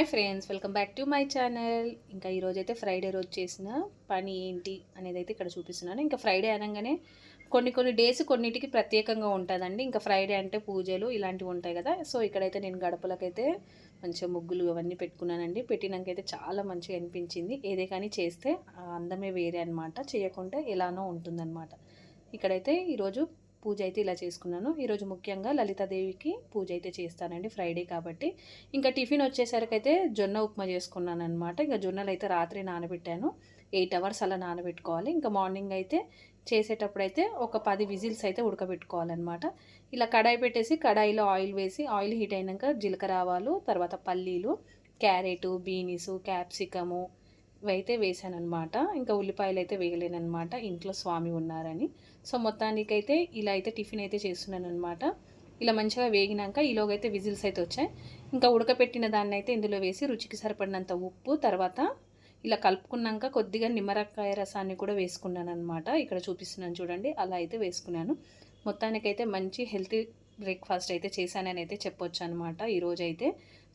Hi friends welcome back to my channel. ఇంకా ఈరోజైతే Friday రోజు చేసిన పని ఏంటి అనేది అయితే ఇక్కడ చూపిస్తున్నాను. ఇంకా ఫ్రైడే అనగానే కొన్ని కొన్ని డేస్ కొన్నిటికి ప్రత్యేకంగా ఉంటుందండి. ఇంకా ఫ్రైడే అంటే పూజలు ఇలాంటివి ఉంటాయి కదా. సో ఇక్కడైతే నేను గడపలకైతే మంచిగా ముగ్గులు అవన్నీ పెట్టుకున్నానండి. పెట్టినాకైతే చాలా మంచిగా అనిపించింది. ఏదే కానీ చేస్తే ఆ అందమే వేరే అనమాట చేయకుంటే ఎలానో ఉంటుందన్నమాట. ఇక్కడైతే ఈరోజు పూజ అయితే ఇలా చేసుకున్నాను. ఈరోజు ముఖ్యంగా లలితాదేవికి పూజ అయితే చేస్తానండి ఫ్రైడే కాబట్టి. ఇంకా టిఫిన్ వచ్చేసరికి అయితే జొన్న ఉప్మా చేసుకున్నాను అనమాట ఇంకా జొన్నలు అయితే రాత్రి నానబెట్టాను. ఎయిట్ అవర్స్ అలా నానబెట్టుకోవాలి. ఇంకా మార్నింగ్ అయితే చేసేటప్పుడు అయితే ఒక పది విజిల్స్ అయితే ఉడకబెట్టుకోవాలన్నమాట. ఇలా కడాయి పెట్టేసి కడాయిలో ఆయిల్ వేసి ఆయిల్ హీట్ అయినాక జీలకర్ర ఆవాలు తర్వాత పల్లీలు క్యారెట్ బీనీసు క్యాప్సికము అయితే వేసాను అనమాట ఇంకా ఉల్లిపాయలు అయితే వేయలేనమాట ఇంట్లో స్వామి ఉన్నారని. సో మొత్తానికైతే ఇలా అయితే టిఫిన్ అయితే చేస్తున్నాను అనమాట ఇలా మంచిగా వేగినాక ఈలోగైతే విజిల్స్ అయితే వచ్చాయి. ఇంకా ఉడకపెట్టిన దాన్ని అయితే ఇందులో వేసి రుచికి సరిపడినంత ఉప్పు తర్వాత ఇలా కలుపుకున్నాక కొద్దిగా నిమ్మరకాయ రసాన్ని కూడా వేసుకున్నాను అనమాట ఇక్కడ చూపిస్తున్నాను చూడండి. అలా అయితే వేసుకున్నాను. మొత్తానికైతే మంచి హెల్తీ బ్రేక్ఫాస్ట్ అయితే చేశానని అయితే చెప్పొచ్చు అనమాట ఈరోజు అయితే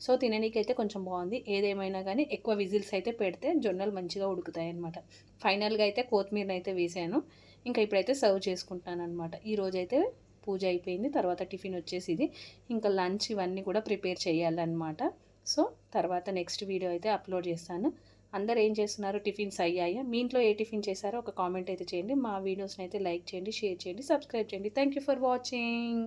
సో తిననీకైతే కొంచెం బాగుంది. ఏదేమైనా కానీ ఎక్కువ విజిల్స్ అయితే పెడితే జొన్నలు మంచిగా ఉడుకుతాయి అనమాట ఫైనల్గా అయితే కొత్తిమీరని అయితే వేసాను. ఇంకా ఇప్పుడైతే సర్వ్ చేసుకుంటున్నాను అనమాట ఈరోజు అయితే పూజ అయిపోయింది. తర్వాత టిఫిన్ వచ్చేసి ఇది ఇంకా లంచ్ ఇవన్నీ కూడా ప్రిపేర్ చేయాలన్నమాట సో తర్వాత నెక్స్ట్ వీడియో అయితే అప్లోడ్ చేస్తాను. అందరు ఏం చేస్తున్నారు? టిఫిన్స్ అయ్యాయా? మీ ఇంట్లో ఏ టిఫిన్ చేశారో ఒక కామెంట్ అయితే చేయండి. మా వీడియోస్ని అయితే లైక్ చేయండి షేర్ చేయండి సబ్స్క్రైబ్ చేయండి. Thank for watching.